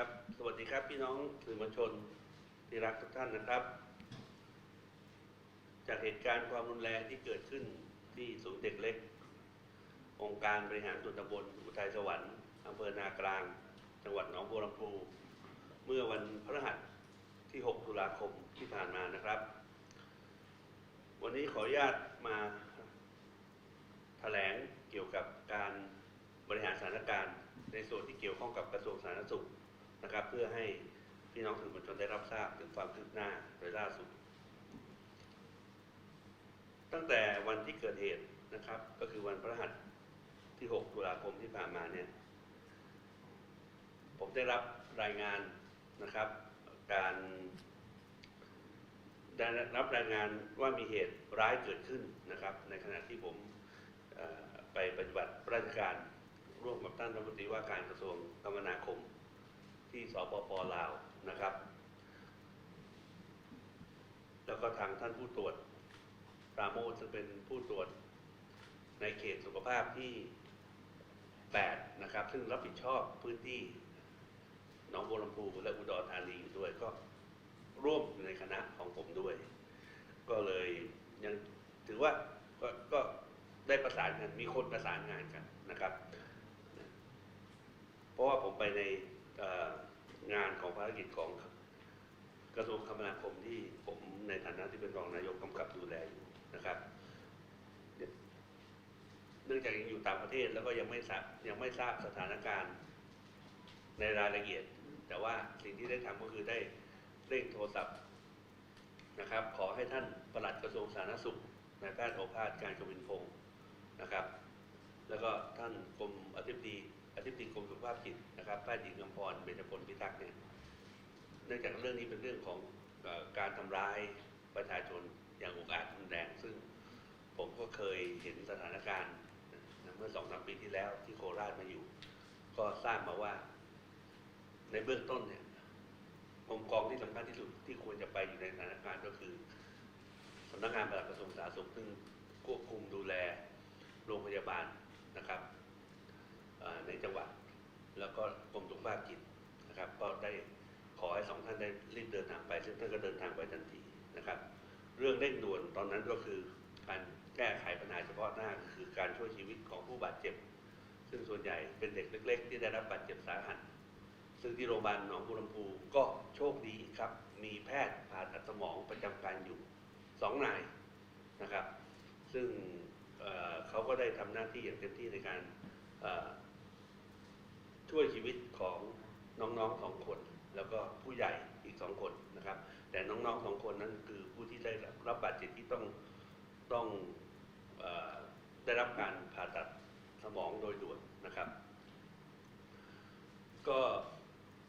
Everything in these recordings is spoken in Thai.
ครับ สวัสดีครับพี่น้องสื่อมวลชนที่รักทุกท่านนะครับ จากเหตุการณ์ความรุนแรงที่เกิดขึ้นที่ศูนย์เด็กเล็ก องค์การบริหารส่วนตำบลอุทัยสวรรค์อำเภอนากลาง จังหวัดหนองบัวลำพู เมื่อวันพฤหัสที่ 6 ตุลาคมที่ผ่านมานะครับ วันนี้ขออนุญาตมาแถลงเกี่ยวกับการบริหารสถานการณ์ในส่วนที่เกี่ยวข้องกับกระทรวงสาธารณสุข นะครับ เพื่อให้พี่น้องสื่อมวลชนได้รับทราบถึงความคืบหน้าโดยล่าสุด ตั้งแต่วันที่เกิดเหตุนะครับ ก็คือวันพฤหัสที่ 6 ตุลาคมที่ผ่านมาเนี่ยผมได้รับรายงานนะครับ การได้รับรายงานว่ามีเหตุร้ายเกิดขึ้นนะครับ ในขณะที่ผมไปปฏิบัติราชการร่วมกับท่านรัฐมนตรีว่าการกระทรวงคมนาคม ที่สปปลาวนะครับ แล้วก็ทางท่านผู้ตรวจปราโมทซึ่งเป็นผู้ตรวจในเขตสุขภาพที่ 8 นะครับ ซึ่งรับผิดชอบพื้นที่หนองบัวลำพูและอุดรธานีอยู่ด้วยก็ร่วมในคณะของผมด้วย ก็เลยยังถือว่าก็ก็ได้ประสานกันมีคนประสานงานกันนะครับ เพราะว่าผมไปใน งานของภารกิจของกระทรวงคมนาคมที่ผมในฐานะที่เป็นรองนายกกำกับดูแลอยู่นะครับเนื่องจากยังอยู่ต่างประเทศแล้วก็ยังไม่ทราบยังไม่ทราบสถานการณ์ในรายละเอียด แต่ว่าสิ่งที่ได้ทำก็คือได้เร่งโทรศัพท์นะครับ ขอให้ท่านปลัดกระทรวงสาธารณสุขนายแพทย์โอภาสการกวินพงศ์นะครับ แล้วก็ท่านกรมอธิบดี อธิบดีกรมสุขภาพจิตนะครับแพทย์หญิงอมพรเบญจพลพิทักษ์เนี่ยเนื่องจากเรื่องนี้เป็นเรื่องของอการทำร้ายประชาชนอย่างอุกอาจรุนแรง ซึ่งผมก็เคยเห็นสถานการณ์เมื่อสองสามปีที่แล้วที่โคราชมาอยู่ ก็ทราบมาว่า ในเบื้องต้นเนี่ยองค์กรที่สำคัญที่สุดที่ควรจะไปอยู่ในสถานการณ์ก็คือสำนักงานปลัดกระทรวงสาธารณสุขซึ่งควบคุมดูแลโรงพยาบาลนะครับ ในจังหวัด แล้วก็กรมสุขภาพจิตนะครับ ก็ได้ขอให้สองท่านได้รีบเดินทางไป ซึ่งท่านก็เดินทางไปทันทีนะครับ เรื่องเร่งด่วนตอนนั้นก็คือการแก้ไขปัญหาเฉพาะหน้าคือการช่วยชีวิตของผู้บาดเจ็บ ซึ่งส่วนใหญ่เป็นเด็กเล็ก ๆ ที่ได้รับบาดเจ็บสาหัส ซึ่งที่โรงพยาบาลหนองบัวลำพูก็โชคดีครับ มีแพทย์ผ่าตัดสมองประจำการอยู่สองนายนะครับ ซึ่งเเขาก็ได้ทำหน้าที่อย่างเต็มที่ในการ ช่วยชีวิตของน้องๆสองคน แล้วก็ผู้ใหญ่อีกสองคนนะครับ แต่น้องๆสองคนนั้นคือผู้ที่ได้รับบาดเจ็บที่ต้องต้องอได้รับการผ่าตัดสมองโดยด่วนนะครับ ก็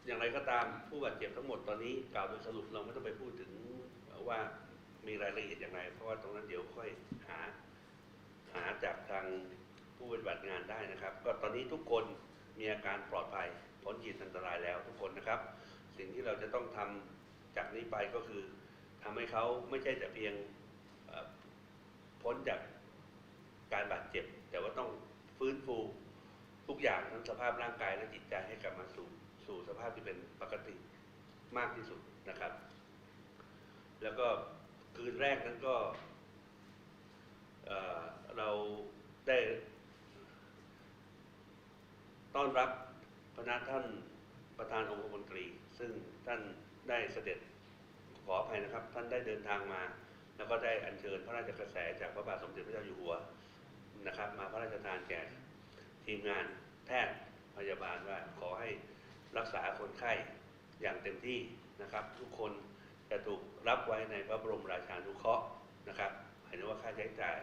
อย่างไรก็ตามผู้บาดเจ็บทั้งหมดตอนนี้กล่าวโดยสรุปเราไม่ต้องไปพูดถึงว่ามีรายละเอียดอย่างไร เพราะว่าตรงนั้นเดี๋ยวค่อยหาหาจากทางผู้ปฏิบัติงานได้นะครับ ก็ตอนนี้ทุกคน มีอาการปลอดภัยพ้นขีดอันตรายแล้วทุกคนนะครับ สิ่งที่เราจะต้องทำจากนี้ไปก็คือทำให้เขาไม่ใช่แต่เพียงพ้นจากการบาดเจ็บ แต่ว่าต้องฟื้นฟูทุกอย่างทั้งสภาพร่างกายและจิตใจให้กลับมาสู่สู่สภาพที่เป็นปกติมากที่สุดนะครับ แล้วก็คืนแรกนั้นก็เเราได้ ต้อนรับพระนาท่านประธานองคมนตรี ซึ่งท่านได้เสด็จขออภัยนะครับ ท่านได้เดินทางมา แล้วก็ได้อัญเชิญพระราชกระแสจากพระบาทสมเด็จพระเจ้าอยู่หัวนะครับ มาพระราชทานแก่ทีมงานแพทย์พยาบาลว่าขอให้รักษาคนไข้อย่างเต็มที่นะครับ ทุกคนจะถูกรับไว้ในพระบรมราชานุเคราะห์นะครับเห็นว่าค่าใช้จ่าย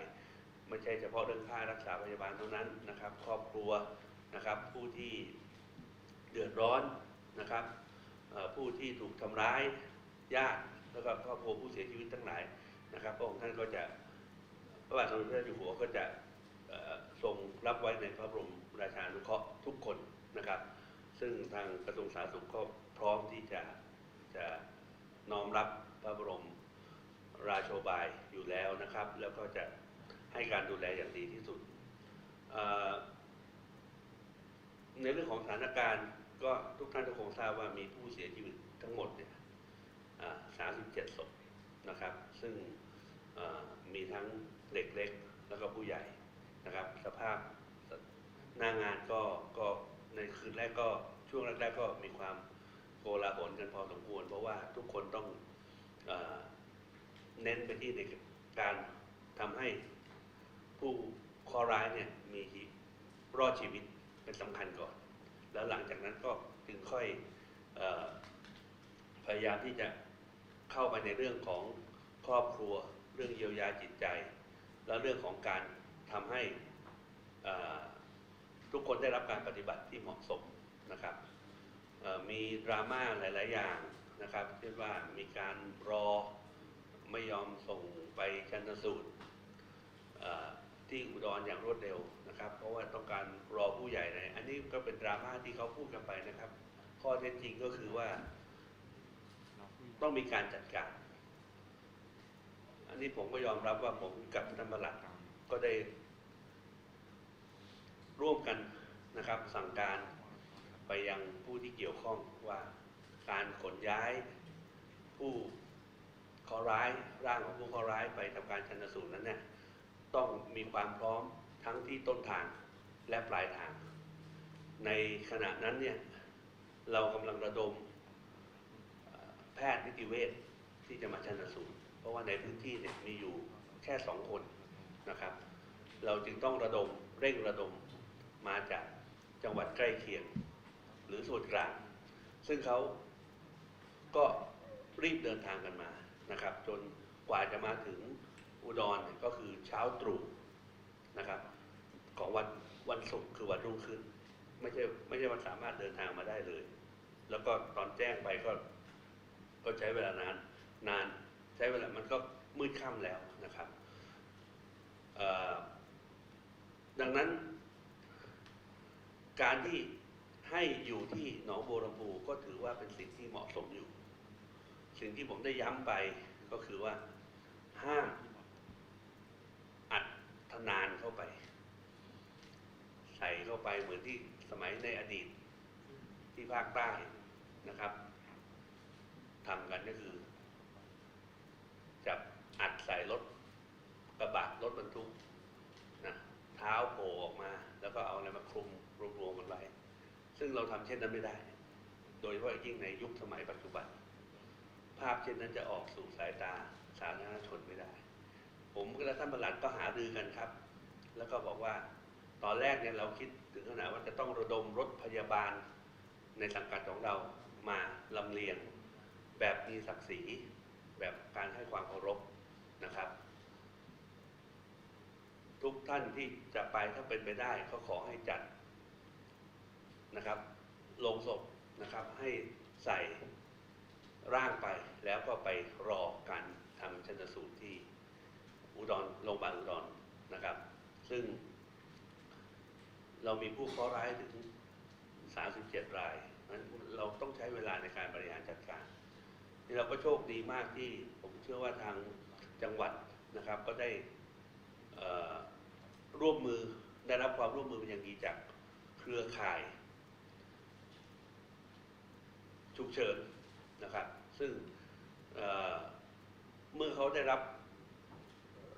ไม่ใช่เฉพาะเรื่องค่ารักษาพยาบาลเท่านั้นนะครับ ครอบครัว นะครับ ผู้ที่เดือดร้อนนะครับผู้ที่ถูกทำร้ายญาติแล้วก็ครอบครัวผู้เสียชีวิตทั้งหลายนะครับพระองค์ท่านก็จะพระบาทสมเด็จพระเจ้าอยู่หัวก็จะทรงรับไว้ในพระบรมราชานุเคราะห์ทุกคนนะครับ ซึ่งทางกระทรวงสาธารณสุขก็พร้อมที่จะจะน้อมรับพระบรมราโชบายอยู่แล้วนะครับ แล้วก็จะให้การดูแลอย่างดีที่สุดอ่อ ในเรื่องของสถานการณ์ก็ทุกท่านก็คงทราบว่ามีผู้เสียชีวิตทั้งหมดเนี่ย37ศพนะครับ ซึ่งมีทั้งเด็กเล็กแล้วก็ผู้ใหญ่นะครับ สภาพหน้างานก็ก็ในคืนแรกก็ช่วงแรกๆก็มีความโกลาหลกันพอสมควร เพราะว่าทุกคนต้องอเน้นไปที่ในการทำให้ผู้คอร้ายเนี่ยมีรอดชีวิต เป็นสำคัญก่อน แล้วหลังจากนั้นก็จึงค่อยอพยายามที่จะเข้าไปในเรื่องของครอบครัว เรื่องเยียวยาจิตใจ และเรื่องของการทำให้ทุกคนได้รับการปฏิบัติที่เหมาะสมนะครับมีดราม่าหลาย ๆ อย่างนะครับเช่นว่ามีการรอไม่ยอมส่งไปชันสูตร ที่อุดรอย่างรวดเร็วนะครับ เพราะว่าต้องการรอผู้ใหญ่เลยอันนี้ก็เป็นดราม่าที่เขาพูดกันไปนะครับ ข้อเท็จจริงก็คือว่า ต้องมีการจัดการ อันนี้ผมก็ยอมรับว่าผมกับท่านประหลัดก็ได้ ร่วมกันนะครับ สั่งการไปยังผู้ที่เกี่ยวข้องว่าการขนย้ายผู้เคอร้ายร่างของผู้เคอร้ายไปทำการชันสูตรนั้นเนี่ย ต้องมีความพร้อมทั้งที่ต้นทางและปลายทาง ในขณะนั้นเนี่ยเรากำลังระดมแพทย์นิติเวชที่จะมาชันสูตรเพราะว่าในพื้นที่เนี่ยมีอยู่แค่สองคนนะครับ เราจึงต้องระดมเร่งระดมมาจากจังหวัดใกล้เคียง หรือส่วนกลาง ซึ่งเขาก็รีบเดินทางกันมานะครับ จนกว่าจะมาถึง อุดรก็คือเช้าตรู่นะครับ ของวันวันศุกร์คือวันรุ่งขึ้น ไม่ใช่ไม่ใช่ว่าสามารถเดินทางมาได้เลย แล้วก็ตอนแจ้งไปก็ ก็ใช้เวลานานนานใช้เวลามันก็มืดค่ำแล้วนะครับดังนั้น การที่ให้อยู่ที่หนองบัวลำพูก็ถือว่าเป็นสิ่งที่เหมาะสมอยู่ สิ่งที่ผมได้ย้ำไปก็คือว่าห้าม ทนานเข้าไป ใส่เข้าไปเหมือนที่สมัยในอดีตที่ภาคใต้นะครับทำกันก็คือจับอัดใส่รถกระบะรถบรรทุกนะเท้าโผล่ออกมา แล้วก็เอาอะไรมาคลุมรวมๆกันไว้ซึ่งเราทำเช่นนั้นไม่ได้ โดยเฉพาะยิ่งในยุคสมัยปัจจุบัน ภาพเช่นนั้นจะออกสู่สายตาสาธารณชนไม่ได้ ผมและท่านประหลัดก็หารือกันครับ แล้วก็บอกว่าตอนแรกเนี่ยเราคิดถึงขนาดว่าจะต้องระดมรถพยาบาลในสังกัดของเรามาลำเลียง แบบมีศักดิ์ศรีแบบการให้ความเคารพนะครับ ทุกท่านที่จะไปถ้าเป็นไปได้ก็ขอให้จัดนะครับลงศพนะครับให้ใส่ร่างไปแล้วก็ไปรอการทำชันสูตรที่ อุดรโรงพยาบาลอุดรนะครับ ซึ่ง เรามีผู้เคราะห์ร้ายถึง 37 รายนั้นเราต้องใช้เวลาในการบริหารจัดการนี่เราก็โชคดีมากที่ผมเชื่อว่าทางจังหวัดนะครับ ก็ได้ร่วมมือได้รับความร่วมมือเป็นอย่างดีจากเครือข่าย ฉุกเฉินนะครับ ซึ่งเเมื่อเขาได้รับ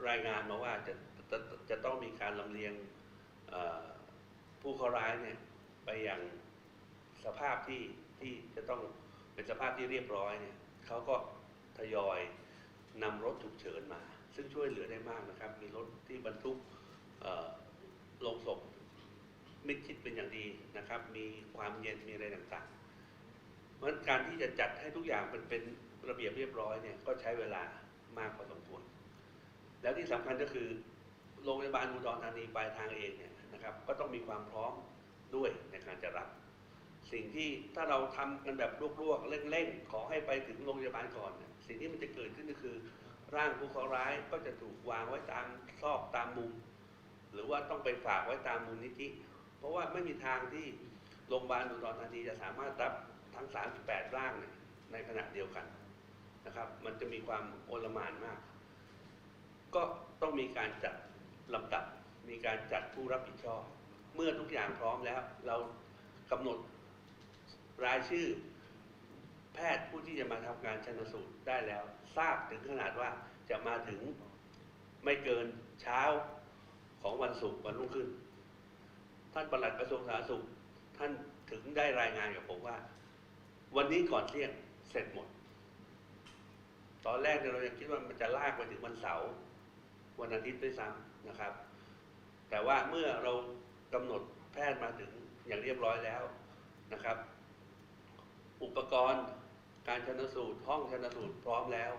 รายงานมาว่าจะจะจะต้องมีการลำเลียงผู้เคราร้ายเนี่ยไปอย่างสภาพที่ที่จะต้องเป็นสภาพที่เรียบร้อยเนี่ยเขาก็ทยอยนำรถฉุกเฉินมา ซึ่งช่วยเหลือได้มากนะครับ มีรถที่บรรทุกลงศพมิดชิดเป็นอย่างดีนะครับ มีความเย็นมีอะไรต่างๆ เพราะฉะนั้นการที่จะจัดให้ทุกอย่างเป็นเป็นระเบียบเรียบร้อยเนี่ยก็ใช้เวลามากพอสมควร แล้วที่สำคัญก็คือ โรงพยาบาลอุดรธานีปลายทางเองเนี่ยนะครับ ก็ต้องมีความพร้อมด้วยในการจะรับ สิ่งที่ถ้าเราทำกันแบบลวกๆเร่งๆขอให้ไปถึงโรงพยาบาลก่อนเนี่ยสิ่งที่มันจะเกิดขึ้นก็คือร่างผู้เคราะห์ร้ายก็จะถูกวางไว้ตามซอกตามมุม หรือว่าต้องไปฝากไว้ตามมูลนิธิ เพราะว่าไม่มีทางที่โรงพยาบาลอุดรธานีจะสามารถรับทั้ง 38 ร่างในขณะเดียวกันนะครับ มันจะมีความโอลมานมาก ก็ต้องมีการจัดลำดับ มีการจัดผู้รับผิดชอบ เมื่อทุกอย่างพร้อมแล้ว เรากำหนดรายชื่อ แพทย์ผู้ที่จะมาทำการชันสูตรได้แล้ว ทราบถึงขนาดว่าจะมาถึงไม่เกินเช้าของวันศุกร์วันรุ่งขึ้น ท่านประหลัดกระทรวงสาธารณสุข ท่านถึงได้รายงานกับผมว่า วันนี้ก่อนเที่ยงเสร็จหมด ตอนแรกเนี่ยเรายังคิดว่ามันจะลากไปถึงวันเสาร์ วันอาทิตย์ด้วยซ้ำนะครับ แต่ว่าเมื่อเรากำหนดแพทย์มาถึงอย่างเรียบร้อยแล้วนะครับ อุปกรณ์การชนสูตรห้องชนสูตรพร้อมแล้ว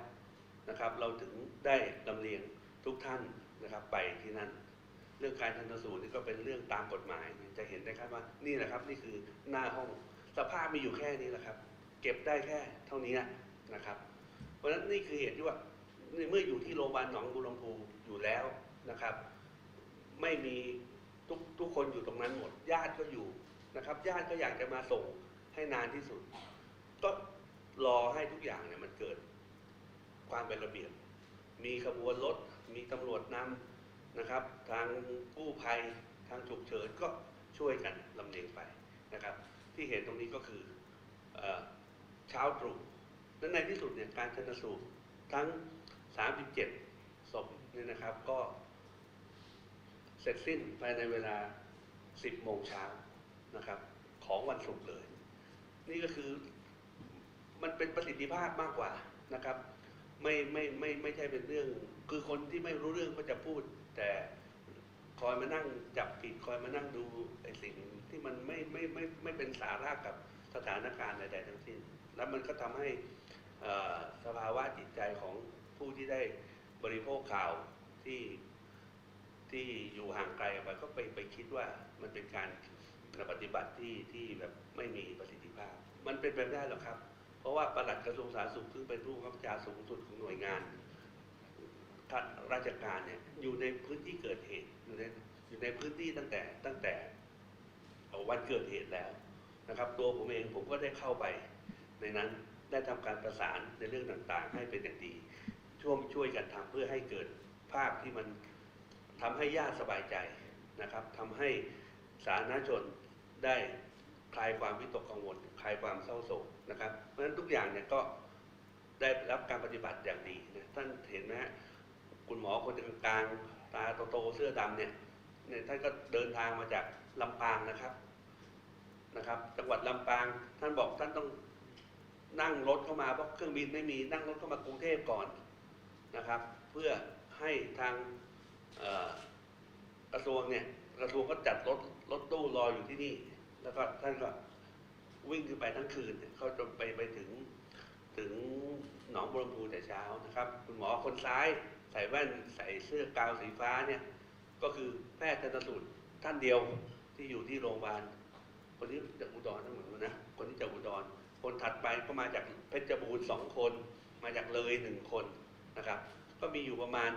นะครับ เราถึงได้ลำเลียงทุกท่านนะครับ ไปที่นั่นเรื่องการชนสูตรนี่ก็เป็นเรื่องตามกฎหมาย จะเห็นได้ครับว่านี่แหละครับ นี่คือหน้าห้องสภาพมีอยู่แค่นี้แหละครับ เก็บได้แค่เท่านี้นะครับ เพราะฉะนั้นนี่คือเหตุที่ว่า เมื่ออยู่ที่โรงพยาบาลหนองบัวลำพูอยู่แล้วนะครับ ไม่มีทุกทุกคนอยู่ตรงนั้นหมด ญาติก็อยู่นะครับ ญาติก็อยากจะมาส่งให้นานที่สุด ก็รอให้ทุกอย่างเนี่ยมันเกิดความเป็นระเบียบ มีขบวนรถ มีตำรวจนำนะครับ ทางกู้ภัย ทางฉุกเฉินก็ช่วยกันลำเลียงไปนะครับ ที่เห็นตรงนี้ก็คือเอช้าตรู่และในที่สุดเนี่ยการชนสูตรทั้ง 37ศพเนี่ยนะครับก็เสร็จสิ้นภายในเวลา 10 โมงเช้านะครับ ของวันศุกร์เลย นี่ก็คือมันเป็นประสิทธิภาพมากกว่านะครับ ไม่ไม่ไม่ไม่ใช่เป็นเรื่อง คือคนที่ไม่รู้เรื่องก็จะพูด แต่คอยมานั่งจับผิดคอยมานั่งดูไอ้สิ่งที่มันไม่ไม่ไม่ไม่เป็นสาระกับสถานการณ์ใดๆทั้งสิ้น แล้วมันก็ทำให้สภาวะจิตใจของ ผู้ที่ได้บริโภคข่าวที่ที่อยู่ห่างไกลออกไปก็ไปไปคิดว่ามันเป็นการปฏิบัติที่ที่แบบไม่มีประสิทธิภาพ มันเป็นไปไม่ได้หรอกครับ เพราะว่าประหลัดกระทรวงสาธารณสุขซึ่งเป็นผู้บังคับบัญชาสูงสุดของหน่วยงานข้าราชการเนี่ยอยู่ในพื้นที่เกิดเหตุอยู่ในอยู่ในพื้นที่ตั้งแต่ตั้งแต่วันเกิดเหตุแล้วนะครับ ตัวผมเองผมก็ได้เข้าไป ในนั้นได้ทำการประสานในเรื่องต่างๆ ให้เป็นอย่างดี ช่วงช่วยกันทำเพื่อให้เกิดภาพที่มันทำให้ญาติสบายใจนะครับทำให้สาธารณชนได้คลายความวิตกกังวลคลายความเศร้าโศกนะครับ เพราะฉะนั้นทุกอย่างเนี่ยก็ได้รับการปฏิบัติอย่างดีนะท่านเห็นไหมฮะคุณหมอคนกลางตาโตๆเสื้อดำเนี่ยเนี่ยท่านก็เดินทางมาจากลำปางนะครับนะครับ จังหวัดลำปางท่านบอกท่านต้องนั่งรถเข้ามาเพราะเครื่องบินไม่มีนั่งรถเข้ามากรุงเทพก่อน นะครับ เพื่อให้ทางกระทรวงเนี่ยกระทรวงก็จัดรถรถตู้รออยู่ที่นี่ แล้วก็ท่านก็วิ่งขึ้นไปทั้งคืนเขาจะไปไปถึงถึงหนองบัวลำพูแต่เช้านะครับ คุณหมอคนซ้ายใส่แว่นใส่เสื้อกาวสีฟ้าเนี่ยก็คือแพทย์ชันสูตรท่านเดียวที่อยู่ที่โรงพยาบาลคนนี้จากอุดรทั้งหมดนะคนที่จากอุดรคนถัดไปก็มาจากเพชรบูรณ์สองคน มาจากเลยหนึ่งคน นะครับ ก็มีอยู่ประมาณ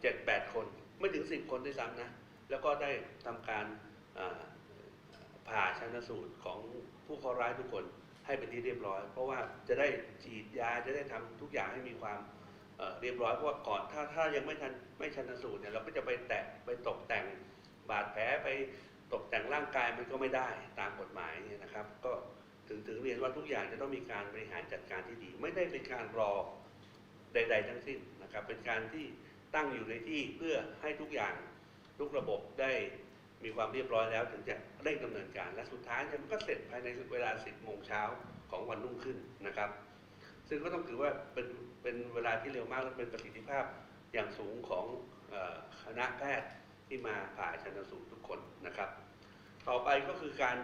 เจ็ดแปดคน ไม่ถึงสิบคนด้วยซ้ำนะ แล้วก็ได้ทำการผ่าชันสูตรของผู้เคราะห์ร้ายทุกคนให้เป็นที่เรียบร้อย เพราะว่าจะได้ฉีดยาจะได้ทำทุกอย่างให้มีความเเรียบร้อยเพราะว่าก่อนถ้าถ้ายังไม่ทันไม่ชันสูตรเนี่ยเราก็จะไปแตะไปตกแต่งบาดแผลไปตกแต่งร่างกายมันก็ไม่ได้ตามกฎหมายเนี่ยนะครับ ก็ถึงถึงเรียนว่าทุกอย่างจะต้องมีการบริหารจัดการที่ดี ไม่ได้เป็นการรอ ใด ๆ ทั้งสิ้นนะครับ เป็นการที่ตั้งอยู่ในที่เพื่อให้ทุกอย่างทุกระบบได้มีความเรียบร้อยแล้วถึงจะเร่งดำเนินการ และสุดท้ายมันก็เสร็จภายในเวลา 10 โมงเช้าของวันรุ่งขึ้นนะครับ ซึ่งก็ต้องถือว่าเป็นเป็นเวลาที่เร็วมากและเป็นประสิทธิภาพอย่างสูงของคณะแพทย์ที่มาผ่าชันสูตรทุกคนนะครับ ต่อไปก็คือการ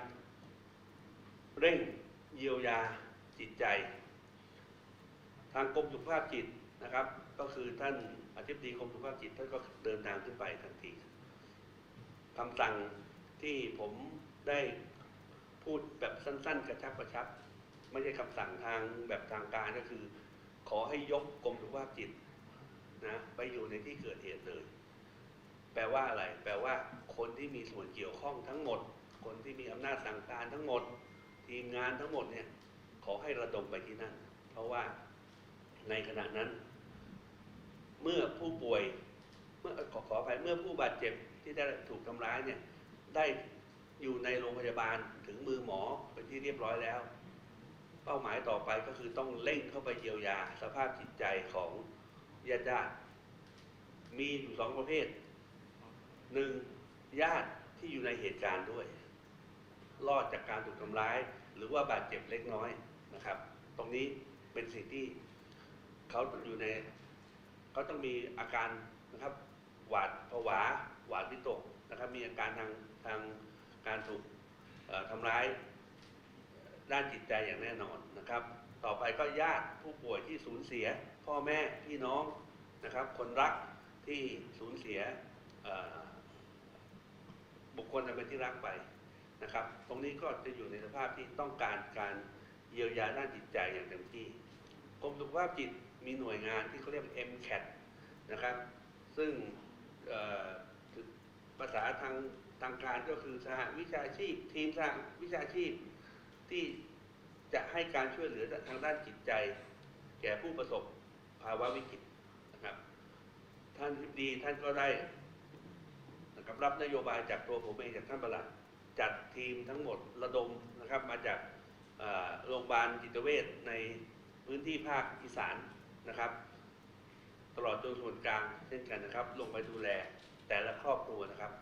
เร่งเยียวยาจิตใจ ทางกรมสุขภาพจิต นะครับ ก็คือท่านอธิบดีกรมสุขภาพจิตท่านก็เดินทางขึ้นไปทันทีคำสั่งที่ผมได้พูดแบบสั้น ๆ กระชับกระชับ ไม่ใช่คำสั่งทางแบบทางการก็คือ ขอให้ยกกรมสุขภาพจิตนะไปอยู่ในที่เกิดเหตุเลย แปลว่าอะไร แปลว่าคนที่มีส่วนเกี่ยวข้องทั้งหมด คนที่มีอำนาจสั่งการทั้งหมด ทีมงานทั้งหมดเนี่ยขอให้ระดมไปที่นั่น เพราะว่าในขณะนั้น เมื่อผู้ป่วยเมื่อขอขออภัยเมื่อผู้บาดเจ็บที่ได้ถูกทำร้ายเนี่ยได้อยู่ในโรงพยาบาลถึงมือหมอเป็นที่เรียบร้อยแล้ว เป้าหมายต่อไปก็คือต้องเร่งเข้าไปเยียวยาสภาพจิตใจของญาติญาติมีอยู่สองประเภทหนึ่งญาติที่อยู่ในเหตุการณ์ด้วย รอดจากการถูกทำร้าย หรือว่าบาดเจ็บเล็กน้อยนะครับ ตรงนี้เป็นสิ่งที่เขาอยู่ใน เขาต้องมีอาการนะครับหวาดผวาหวาดวิตกนะครับ มีอาการทางทางการถูกทำร้ายด้านจิตใจอย่างแน่นอนนะครับ ต่อไปก็ญาติผู้ป่วยที่สูญเสีย พ่อแม่พี่น้องนะครับ คนรักที่สูญเสียบุคคลอันเป็นที่รักไปนะครับ ตรงนี้ก็จะอยู่ในสภาพที่ต้องการการเยียวยาด้านจิตใจอย่างเต็มที่กรมสุขภาพจิต มีหน่วยงานที่เขาเรียก MCAT นะครับ ซึ่งภาษาทางทางการก็คือสหวิชาชีพ ทีมสหวิชาชีพที่จะให้การช่วยเหลือทางด้านจิตใจ แก่ผู้ประสบภาวะวิกฤตนะครับ ท่านทิบดีท่านก็ได้นะครับรับนโยบายจากตัวผมเองจากท่านประหลัดจัดทีมทั้งหมดระดมนะครับมาจากโรงพยาบาลจิตเวชในพื้นที่ภาคอีสาน นะครับ ตลอดจนส่วนกลางเช่นกันนะครับ ลงไปดูแลแต่ละครอบครัวนะครับ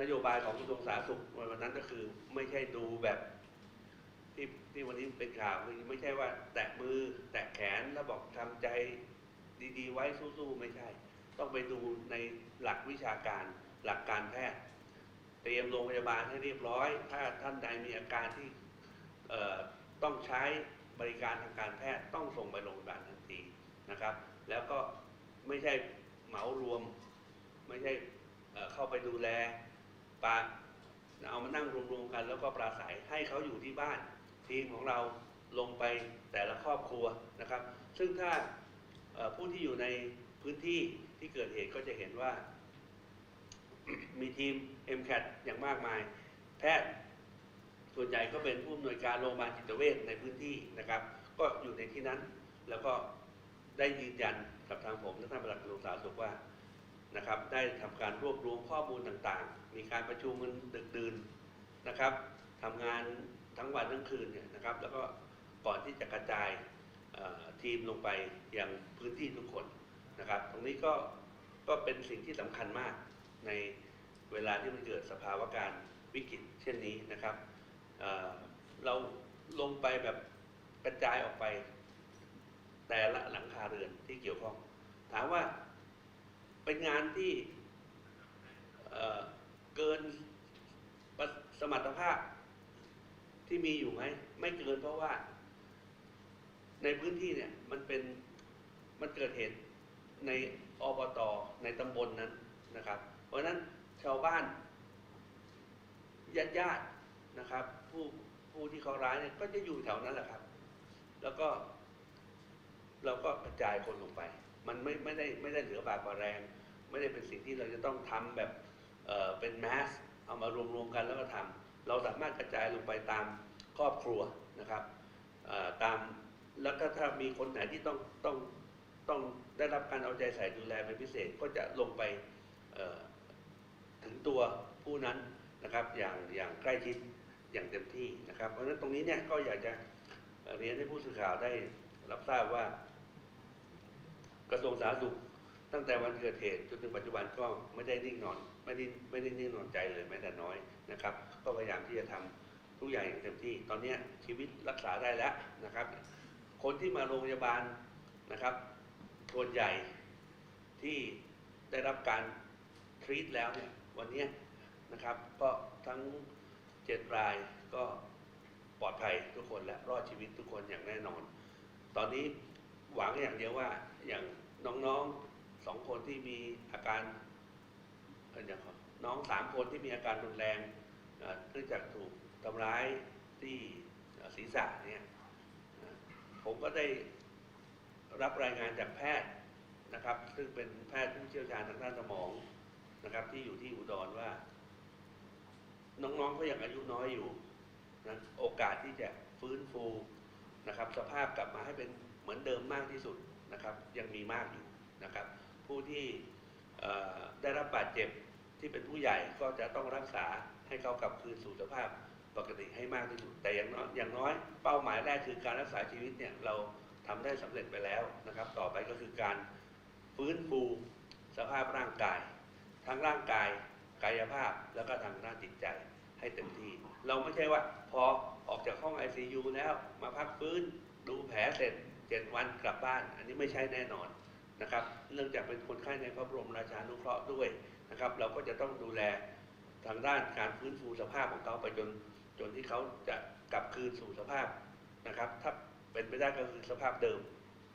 นโยบายของกระทรวงสาธารณสุขวันนั้นก็คือไม่ใช่ดูแบบที่ที่วันนี้เป็นข่าวคือไม่ใช่ว่า แตะมือแตะแขนแล้วบอกทำใจดีๆ ไว้สู้ๆไม่ใช่ ต้องไปดูในหลักวิชาการหลักการแพทย์เตรียมโรงพยาบาลให้เรียบร้อย ถ้าท่านใดมีอาการที่ต้องใช้บริการทางการแพทย์ต้องส่งไปโรงพยาบาลทัน นะครับ แล้วก็ไม่ใช่เหมารวม ไม่ใช่เข้าไปดูแลปาเอามานั่งรวมๆกันแล้วก็ปราศัยให้เขาอยู่ที่บ้าน ทีมของเราลงไปแต่ละครอบครัวนะครับ ซึ่งถ้าผู้ที่อยู่ในพื้นที่ที่เกิดเหตุก็จะเห็นว่า มีทีม MCAT อย่างมากมาย แพทย์ส่วนใหญ่ก็เป็นผู้อำนวยการโรงพยาบาลจิตเวชในพื้นที่นะครับ ก็อยู่ในที่นั้นแล้วก็ ได้ยืนยันกับทางผมและท่านประหลัดกระทรวงสาธารณสุขว่านะครับ ได้ทำการรวบรวมข้อมูลต่างๆ มีการประชุมกันดึกดื่นนะครับทำงานทั้งวันทั้งคืนเนี่ยนะครับ แล้วก็ก่อนที่จะกระจายทีมลงไปยังพื้นที่ทุกคนนะครับ ตรงนี้ก็ก็เป็นสิ่งที่สำคัญมากในเวลาที่มันเกิดสภาวะการวิกฤตเช่นนี้นะครับเเราลงไปแบบกระจายออกไป แต่ละหลังคาเรือนที่เกี่ยวข้อง ถามว่าเป็นงานที่เเกินสมรรถภาพที่มีอยู่ไหมไม่เกินเพราะว่า ในพื้นที่เนี่ยมันเป็นมันเกิดเหตุในอบตในตำบลนนั้นนะครับ เพราะนั้นชาวบ้านญาติญาติๆนะครับ ผู้ผู้ที่เขาร้ายเนี่ยก็จะอยู่แถวนั้นแหละครับ แล้วก็ เราก็กระจายคนลงไป มันไม่ไม่ได้ไม่ได้เหลือบากกว่าแรง ไม่ได้เป็นสิ่งที่เราจะต้องทำแบบเออเป็นแมสเอามารวมๆกันแล้วก็ทำเราสามารถกระจายลงไปตามครอบครัวนะครับตามแล้วก็ถ้ามีคนไหนที่ต้องต้องต้องได้รับการเอาใจใส่ดูแลเป็นพิเศษก็จะลงไปถึงตัวผู้นั้นนะครับอย่างอย่างใกล้ชิดอย่างเต็มที่นะครับ เพราะฉะนั้นตรงนี้เนี่ยก็อยากจะเรียนให้ผู้สื่อข่าวได้รับทราบว่า กระทรวงสาธารณสุขตั้งแต่วันเกิดเหตุจนถึงปัจจุบันก็ไม่ได้นิ่งนอนไม่ได้ไม่ได้นิ่งนอนใจเลยแม้แต่น้อยนะครับ ก็พยายามที่จะทำทุกอย่างอย่างเต็มที่ ตอนนี้ชีวิตรักษาได้แล้วนะครับ คนที่มาโรงพยาบาลนะครับส่วนใหญ่ที่ได้รับการทรีตแล้วเนี่ยวันนี้นะครับ ก็ทั้งเจ็ดรายก็ปลอดภัยทุกคนและรอดชีวิตทุกคนอย่างแน่นอน ตอนนี้ หวังอย่างเดียวว่า อย่างน้องๆสองคนที่มีอาการอย่างน้องสามคนที่มีอาการรุนแรงเนื่องจากถูกทำร้ายที่ศีรษะเนี่ยผมก็ได้รับรายงานจากแพทย์นะครับ ซึ่งเป็นแพทย์ผู้เชี่ยวชาญทางด้านสมองนะครับ ที่อยู่ที่อุดรว่า น้องๆก็ยังอายุน้อยอยู่นะโอกาสที่จะฟื้นฟูนะครับ สภาพกลับมาให้เป็น มือนเดิมมากที่สุดนะครับ ยังมีมากอยู่นะครับ ผู้ที่ได้รับบาดเจ็บที่เป็นผู้ใหญ่ก็จะต้องรักษาให้เขากลับคืนสู่สภาพปกติให้มากที่สุด แต่อย่างน้อยอย่างน้อยเป้าหมายแรกคือการรักษาชีวิตเนี่ยเราทำได้สำเร็จไปแล้วนะครับ ต่อไปก็คือการฟื้นฟูสภาพร่างกาย ทั้งร่างกายกายภาพแล้วก็ทางด้านจิตใจให้เต็มที่ เราไม่ใช่ว่าพอออกจากห้อง ICU แล้วมาพักฟื้นดูแผลเสร็จ เจ็ดวันกลับบ้าน อันนี้ไม่ใช่แน่นอนนะครับ เนื่องจากเป็นคนไข้ในพระบรมราชานุเคราะห์ด้วยนะครับ เราก็จะต้องดูแลทางด้านการฟื้นฟูสภาพของเขาไปจนจนที่เขาจะกลับคืนสู่สภาพนะครับ ถ้าเป็นไปได้ก็คือสภาพเดิม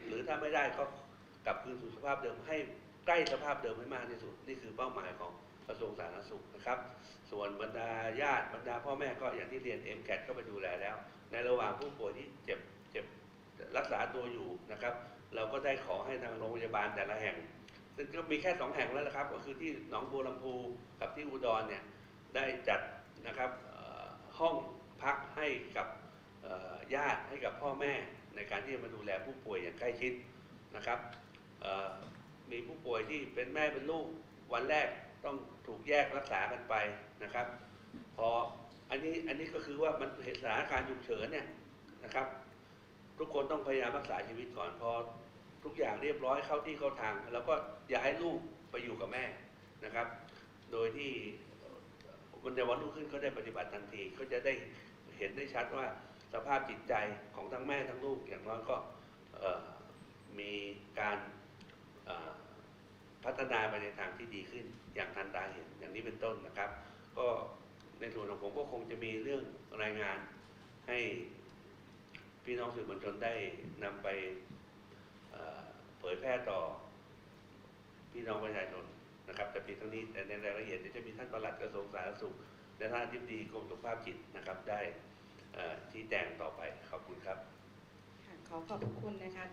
หรือถ้าไม่ได้ก็กลับคืนสู่สภาพเดิม ให้ใกล้สภาพเดิมให้มากที่สุด นี่คือเป้าหมายของกระทรวงสาธารณสุขนะครับ ส่วนบรรดาญาติบรรดาพ่อแม่ก็อย่างที่เรียนเอ็มแคก็ไปดูแลแล้ว ในระหว่างผู้ป่วยที่เจ็บ รักษาตัวอยู่นะครับ เราก็ได้ขอให้ทางโรงพยาบาลแต่ละแห่ง ซึ่งก็มีแค่สองแห่งแล้วนะครับ ก็คือที่หนองบัวลำพูกับที่อุดรเนี่ยได้จัดนะครับห้องพักให้กับญาติให้กับพ่อแม่ในการที่จะมาดูแลผู้ป่วยอย่างใกล้ชิดนะครับมีผู้ป่วยที่เป็นแม่เป็นลูกวันแรกต้องถูกแยกรักษากันไปนะครับ พออันนี้อันนี้ก็คือว่ามันเหตุสถานการณ์ฉุกเฉินเนี่ยนะครับ ทุกคนต้องพยายามรักษาชีวิตก่อนพอทุกอย่างเรียบร้อยเข้าที่เข้าทาง แล้วก็อย่าให้ลูกไปอยู่กับแม่นะครับ โดยที่วันในวันรุ่งขึ้นก็ได้ปฏิบัติทันทีก็จะได้เห็นได้ชัดว่าสภาพจิตใจของทั้งแม่ทั้งลูกอย่างน้อยก็มีการพัฒนาไปในทางที่ดีขึ้นอย่างทันตาเห็นอย่างนี้เป็นต้นนะครับ ก็ในส่วนของผมก็คงจะมีเรื่องรายงานให้ พี่น้องสื่อมวลชนได้นำไปเผยแพร่ต่อพี่น้องประชาชนนะครับ แต่เพียงเท่านี้แต่ในรายละเอียดจะมีท่านประหลัดกระทรวงสาธารณสุข และท่านทิบดีกรมสุขภาพจิตนะครับ ได้เอ่อชี้แจงต่อไปขอบคุณครับขอขอบคุณนะคะ